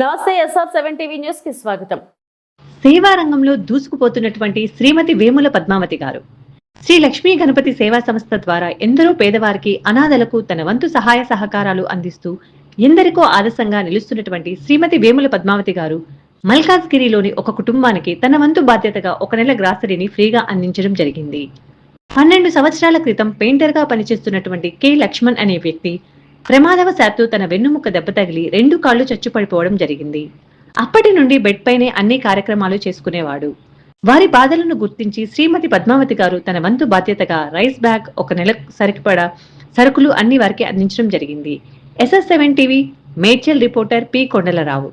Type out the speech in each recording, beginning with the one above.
నమస్తే SR seven TV న్యూస్కి స్వాగతం. సేవా రంగంలో దూసుకుపోతున్నటువంటి శ్రీమతి వేముల పద్మావతి గారు. శ్రీ లక్ష్మీ గణపతి సేవా సంస్థ ద్వారా ఎందరో పేదవారికి అనాథలకు తన వంతు సహాయ సహకారాలు అందిస్తూ ఎందరికో ఆదర్శంగా నిలుస్తున్నటువంటి శ్రీమతి వేముల పద్మావతి గారు మల్కాజ్గిరిలోని ఒక కుటుంబానికి తన వంతు బాధ్యతగా ఒక నెల గ్రాసరీని ఫ్రీగా అందించడం జరిగింది. పన్నెండు సంవత్సరాల క్రితం పెయింటర్గా పనిచేస్తున్నటువంటి కె లక్ష్మణ్ అనే వ్యక్తి ప్రమాదవశాత్తు తన వెన్నుముక్క దెబ్బ తగిలి రెండు కాళ్ళు చచ్చుపడిపోవడం జరిగింది. అప్పటి నుండి బెడ్ పైనే అన్ని కార్యక్రమాలు చేసుకునేవాడు. వారి బాధలను గుర్తించి శ్రీమతి పద్మావతి గారు తన వంతు బాధ్యతగా రైస్ బ్యాగ్ ఒక నెల సరిపడా సరుకులు అన్ని వారికి అందించడం జరిగింది. S S seven TV Medchal reporter P. Kondalarao.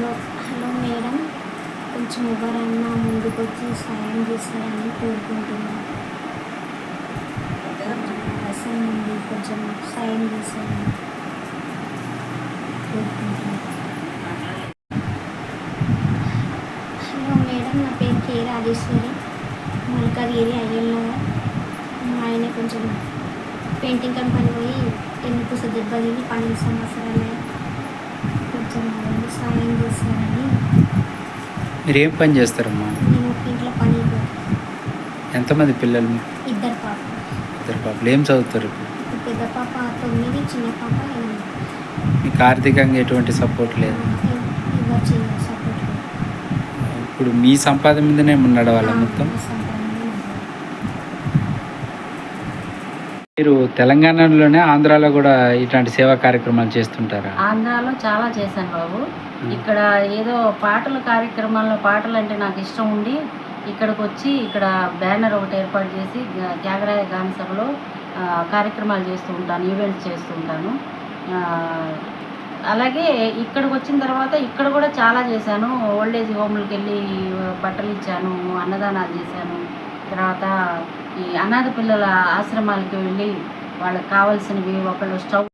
Hello hello madam. కొంచెం ఎవరైనా ముందుకు వచ్చి సాయం చేస్తారని కోరుకుంటున్నాను. అవసరం ఉంది కొంచెం సాయం చేస్తారని కోరుకుంటున్నాను. హలో మేడం నా పేరు కే రాజేశ్వరి. మల్కాగిరి అయ్యల్ మా ఆయన కొంచెం పెయింటింగ్ కంపెనీ పోయి ఎన్నికు దెబ్బ తిని పన్నెండు సంవత్సరాలు సాయం మీరు ఏం పని చేస్తారమ్మా? నేను ఒక ఇంట్లో పని ఎంతమంది పిల్లలు? ఇద్దరు పాప. ఇద్దరు పాపలు. ఏం చదువుతారు ఇప్పుడు? పెద్ద పాప తొమ్మిది చిన్న పాప ఎనిమిది. మీకు ఆర్థికంగా ఎటువంటి సపోర్ట్ లేదు? ఇప్పుడు మీ సంపాదన మీదనే నడవాలా మొత్తం? మీరు తెలంగాణలోనే ఆంధ్రాలో కూడా ఇట్లాంటి సేవా కార్యక్రమాలు చేస్తుంటారా? ఆంధ్రాలో చాలా చేశాను బాబు. ఇక్కడ ఏదో పాటల కార్యక్రమాల్లో పాటలు అంటే నాకు ఇష్టం ఉండి ఇక్కడికి వచ్చి ఇక్కడ బ్యానర్ ఒకటి ఏర్పాటు చేసి త్యాగరాయ గాన సభలో కార్యక్రమాలు చేస్తూ ఉంటాను ఈవెంట్స్ చేస్తూ ఉంటాను. అలాగే ఇక్కడికి వచ్చిన తర్వాత ఇక్కడ కూడా చాలా చేశాను. ఓల్డేజ్ హోమ్లకి వెళ్ళి బట్టలు ఇచ్చాను అన్నదానాలు చేశాను. తర్వాత అనాథ పిల్లల ఆశ్రమాలకి వెళ్ళి వాళ్ళకి కావాల్సినవి ఒకళ్ళు స్టవ్